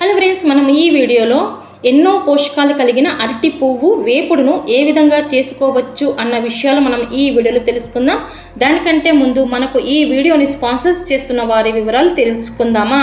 Hello friends మనం ఈ వీడియోలో ఎన్నో పోషకాలు కలిగిన అరటి పువ్వు వేపుడును ఏ విధంగా చేసుకోవచ్చు అన్న విషయాలు మనం ఈ వీడియోలో తెలుసుకుందాం. దానికంటే ముందు మనకు ఈ వీడియోని స్పాన్సర్స్ చేస్తున్న వారి వివరాలు తెలుసుకుందామా?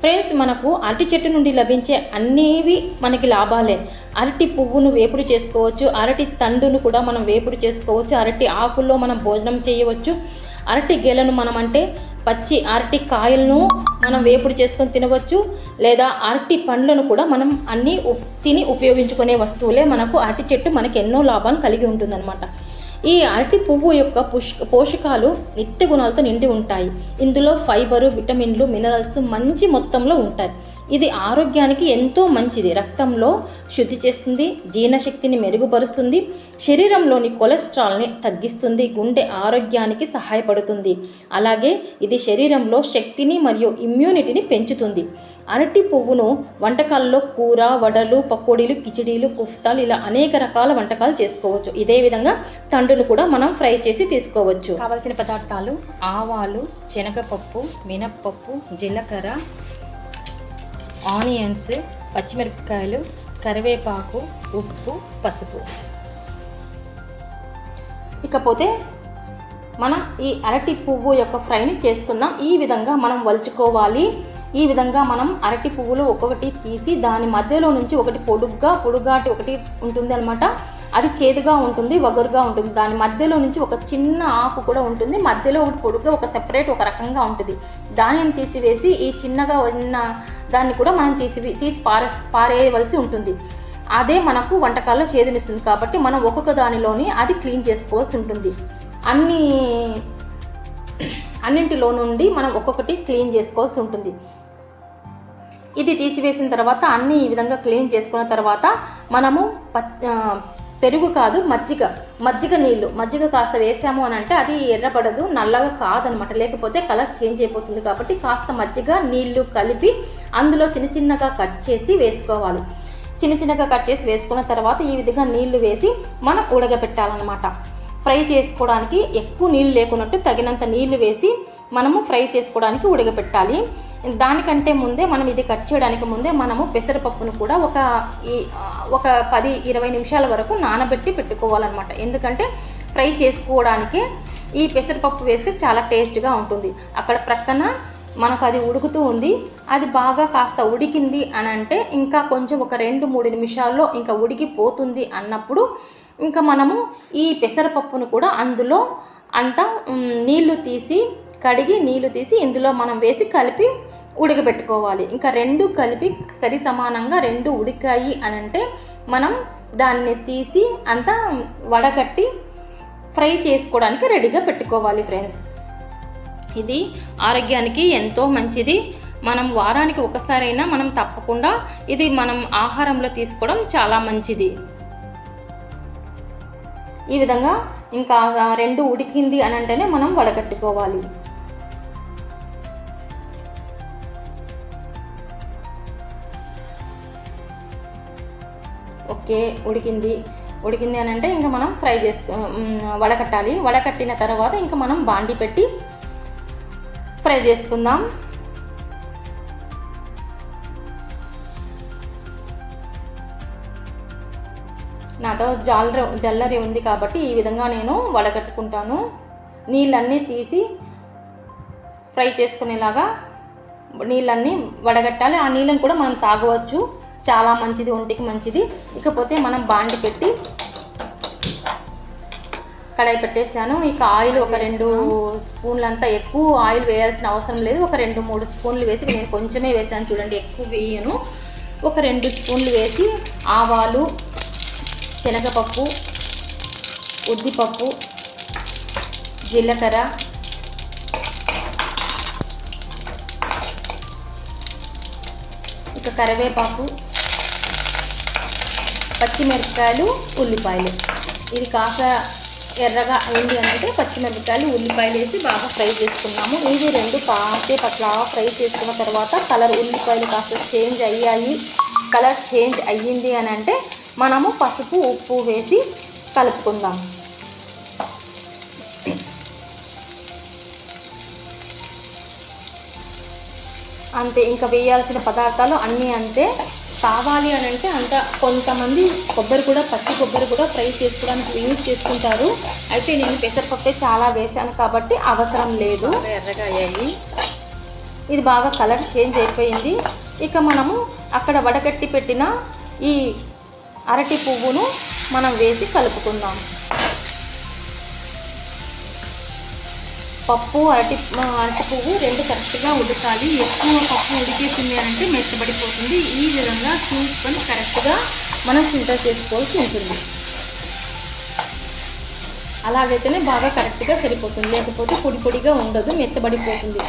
ఫ్రెండ్స్ మనకు అరటి చెట్టు నుండి లభించే అన్నివి మనకి లాభాలే. అరటి పువ్వును వేపుడు చేసుకోవచ్చు అరటి తండును కూడా మనం వేపుడు చేసుకోవచ్చు అరటి ఆకుల్లో మనం భోజనం చేయవచ్చు. అరటి గెలను మనం అంటే పచ్చి అరటి కాయలను మనం వేపుడు చేసుకొని తినవచ్చు లేదా అరటి పండ్లను కూడా మనం అన్నీ తిని ఉపయోగించుకునే వస్తువులే. మనకు అరటి చెట్టు మనకి ఎన్నో లాభాలు కలిగి ఉంటుందన్నమాట. ఈ అరటి పువ్వు యొక్క పుష్ పోషకాలు నిత్య గుణాలతో నిండి ఉంటాయి. ఇందులో ఫైబరు విటమిన్లు మినరల్స్ మంచి మొత్తంలో ఉంటాయి. ఇది ఆరోగ్యానికి ఎంతో మంచిది. రక్తంలో శుద్ధి చేస్తుంది జీర్ణశక్తిని మెరుగుపరుస్తుంది శరీరంలోని కొలెస్ట్రాల్ని తగ్గిస్తుంది గుండె ఆరోగ్యానికి సహాయపడుతుంది. అలాగే ఇది శరీరంలో శక్తిని మరియు ఇమ్యూనిటీని పెంచుతుంది. అరటి పువ్వును వంటకాల్లో కూర వడలు పకోడీలు కిచిడీలు కుఫ్తాలు ఇలా అనేక రకాల వంటకాలు చేసుకోవచ్చు. ఇదే విధంగా తండును కూడా మనం ఫ్రై చేసి తీసుకోవచ్చు. కావలసిన పదార్థాలు ఆవాలు శనగపప్పు మినప్పప్పు జీలకర్ర ఆనియన్స్ పచ్చిమిరపకాయలు కరివేపాకు ఉప్పు పసుపు. ఇకపోతే మనం ఈ అరటి పువ్వు యొక్క ఫ్రైని చేసుకుందాం. ఈ విధంగా మనం వలుచుకోవాలి. ఈ విధంగా మనం అరటి పువ్వులు ఒక్కొక్కటి తీసి దాని మధ్యలో నుంచి ఒకటి పొడుగ్గా పొడుగాటి ఒకటి ఉంటుంది అనమాట అది చేదుగా ఉంటుంది వగరుగా ఉంటుంది. దాని మధ్యలో నుంచి ఒక చిన్న ఆకు కూడా ఉంటుంది. మధ్యలో ఒకటి పొడుగ్గా ఒక సెపరేట్ ఒక రకంగా ఉంటుంది. దానిని తీసివేసి ఈ చిన్నగా ఉన్న దాన్ని కూడా మనం తీసి తీసి పారే పారేయవలసి ఉంటుంది. అదే మనకు వంటకాల్లో చేదునిస్తుంది. కాబట్టి మనం ఒక్కొక్క దానిలోని అది క్లీన్ చేసుకోవాల్సి ఉంటుంది. అన్నీ అన్నింటిలో నుండి మనం ఒక్కొక్కటి క్లీన్ చేసుకోవాల్సి ఉంటుంది. ఇది తీసివేసిన తర్వాత అన్ని ఈ విధంగా క్లీన్ చేసుకున్న తర్వాత మనము ప- పెరుగు కాదు మజ్జిగ మజ్జిగ నీళ్ళు మజ్జిగ కాస్త వేసాము అని అంటే అది ఎర్రబడదు నల్లగా కాదనమాట. లేకపోతే కలర్ చేంజ్ అయిపోతుంది కాబట్టి కాస్త మజ్జిగ నీళ్ళు కలిపి అందులో చిన్న చిన్నగా కట్ చేసి వేసుకోవాలి. చిన్న చిన్నగా కట్ చేసి వేసుకున్న తర్వాత ఈ విధంగా నీళ్ళు వేసి మనం ఉడకబెట్టాలన్నమాట. ఫ్రై చేసుకోవడానికి ఎక్కువ నీళ్ళు లేకున్నట్టు తగినంత నీళ్ళు వేసి మనము ఫ్రై చేసుకోవడానికి ఉడకబెట్టాలి. దానికంటే ముందే మనం ఇది కట్ చేయడానికి ముందే మనము పెసరపప్పును కూడా ఒక ఈ ఒక పది ఇరవై నిమిషాల వరకు నానబెట్టి పెట్టుకోవాలన్నమాట. ఎందుకంటే ఫ్రై చేసుకోవడానికి ఈ పెసరపప్పు వేస్తే చాలా టేస్ట్గా ఉంటుంది. అక్కడ ప్రక్కన మనకు అది ఉడుకుతూ ఉంది. అది బాగా కాస్త ఉడికింది అని అంటే ఇంకా కొంచెం ఒక రెండు మూడు నిమిషాల్లో ఇంకా ఉడికిపోతుంది అన్నప్పుడు ఇంకా మనము ఈ పెసరపప్పును కూడా అందులో అంతా నీళ్ళు తీసి కడిగి నీళ్ళు తీసి ఇందులో మనం వేసి కలిపి ఉడకబెట్టుకోవాలి. ఇంకా రెండు కలిపి సరి సమానంగా రెండు ఉడికాయి అని అంటే మనం దాన్ని తీసి అంతా వడగట్టి ఫ్రై చేసుకోవడానికి రెడీగా పెట్టుకోవాలి ఫ్రెండ్స్. ఇది ఆరోగ్యానికి ఎంతో మంచిది. మనం వారానికి ఒకసారైనా మనం తప్పకుండా ఇది మనం ఆహారంలో తీసుకోవడం చాలా మంచిది. ఈ విధంగా ఇంకా రెండు ఉడికింది అని అంటేనే మనం వడగట్టుకోవాలి ఓకే ఉడికింది. ఉడికింది అని అంటే ఇంకా మనం ఫ్రై చేసుకో వడకట్టాలి. వడకట్టిన తర్వాత ఇంకా మనం బాండి పెట్టి ఫ్రై చేసుకుందాం. నాతో జాలర జల్లరి ఉంది కాబట్టి ఈ విధంగా నేను వడగట్టుకుంటాను. నీళ్ళన్నీ తీసి ఫ్రై చేసుకునేలాగా నీళ్ళన్నీ వడగట్టాలి. ఆ నీళ్ళని కూడా మనం తాగవచ్చు. చాలా మంచిది ఒంటికి మంచిది. ఇకపోతే మనం బాండి పెట్టి కడాయి పెట్టేసాను ఇక ఆయిల్ ఒక రెండు స్పూన్లంతా ఎక్కువ ఆయిల్ వేయాల్సిన అవసరం లేదు. ఒక రెండు మూడు స్పూన్లు వేసి నేను కొంచెమే వేసాను చూడండి ఎక్కువ వేయను. ఒక రెండు స్పూన్లు వేసి ఆవాలు శనగపప్పు ఉద్దిపప్పు జీలకర్ర ఇక కరివేపాకు పచ్చిమిరపకాయలు ఉల్లిపాయలు. ఇది కాస్త ఎర్రగా అయింది అని అంటే పచ్చిమిరపకాయలు ఉల్లిపాయలు వేసి బాగా ఫ్రై చేసుకున్నాము. ఇవి రెండు కాసేపు అట్లా ఫ్రై చేసుకున్న తర్వాత కలర్ ఉల్లిపాయలు కాస్త చేంజ్ అయ్యాయి. కలర్ చేంజ్ అయ్యింది అని అంటే మనము పసుపు ఉప్పు వేసి కలుపుకుందాం. అంతే ఇంకా వేయాల్సిన పదార్థాలు అన్నీ అంతే. కావాలి అని అంటే అంత కొంతమంది కొబ్బరి కూడా పచ్చి కొబ్బరి కూడా ఫ్రై చేసుకోవడానికి యూజ్ చేసుకుంటారు. అయితే నేను పెసరపప్పే చాలా వేశాను కాబట్టి అవసరం లేదు. ఎర్రగా అయ్యాయి. ఇది బాగా కలర్ చేంజ్ అయిపోయింది. ఇక మనము అక్కడ వడగట్టి పెట్టిన ఈ అరటి పువ్వును మనం వేసి కలుపుకుందాం. పప్పు అరటి అరటి పువ్వు రెండు కరెక్ట్గా ఉడకాలి. ఎక్కువ పప్పు ఉడికేసింది అంటే మెత్తబడిపోతుంది. ఈ విధంగా చూసుకొని కరెక్ట్గా మనం ఫిల్టర్ చేసుకోవాల్సి ఉంటుంది. అలాగైతేనే బాగా కరెక్ట్గా సరిపోతుంది. లేకపోతే పొడి పొడిగా ఉండదు మెత్తబడిపోతుంది.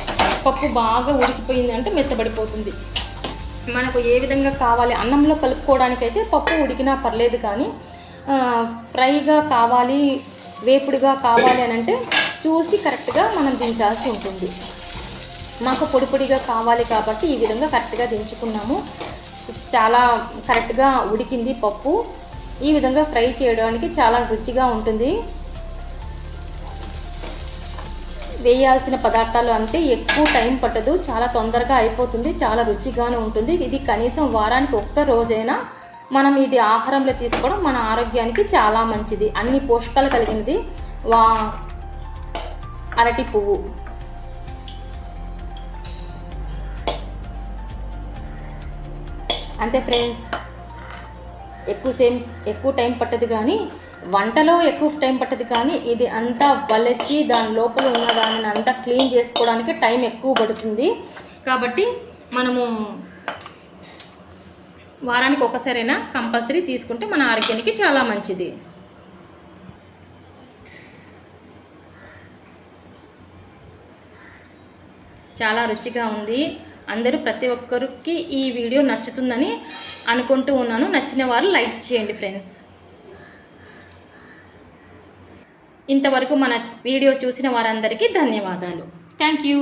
పప్పు బాగా ఉడికిపోయింది అంటే మెత్తబడిపోతుంది. మనకు ఏ విధంగా కావాలి అన్నంలో కలుపుకోవడానికైతే పప్పు ఉడికినా పర్లేదు కానీ ఫ్రైగా కావాలి వేపుడుగా కావాలి అని అంటే చూసి కరెక్ట్గా మనం దించాల్సి ఉంటుంది. మాకు పొడి పొడిగా కావాలి కాబట్టి ఈ విధంగా కరెక్ట్గా దించుకున్నాము. చాలా కరెక్ట్గా ఉడికింది పప్పు. ఈ విధంగా ఫ్రై చేయడానికి చాలా రుచిగా ఉంటుంది. వేయాల్సిన పదార్థాలు అంతే ఎక్కువ టైం పట్టదు చాలా తొందరగా అయిపోతుంది చాలా రుచిగానే ఉంటుంది. ఇది కనీసం వారానికి ఒక్క రోజైనా మనం ఇది ఆహారంలో తీసుకోవడం మన ఆరోగ్యానికి చాలా మంచిది. అన్ని పోషకాలు కలిగినది వా అరటి పువ్వు. అంతే ఫ్రెండ్స్. ఎక్కువ సేమ్ ఎక్కువ టైం పట్టదు కానీ వంటలో ఎక్కువ టైం పట్టదు కానీ ఇది అంతా వలచి దాని లోపల ఉన్న దానిని అంతా క్లీన్ చేసుకోవడానికి టైం ఎక్కువ పడుతుంది. కాబట్టి మనము వారానికి ఒకసారైనా కంపల్సరీ తీసుకుంటే మన ఆరోగ్యానికి చాలా మంచిది. చాలా రుచిగా ఉంది. అందరూ ప్రతి ఒక్కరికి ఈ వీడియో నచ్చుతుందని అనుకుంటూ ఉన్నాను. నచ్చిన వారు లైక్ చేయండి ఫ్రెండ్స్. ఇంతవరకు మన వీడియో చూసిన వారందరికీ ధన్యవాదాలు. Thank you.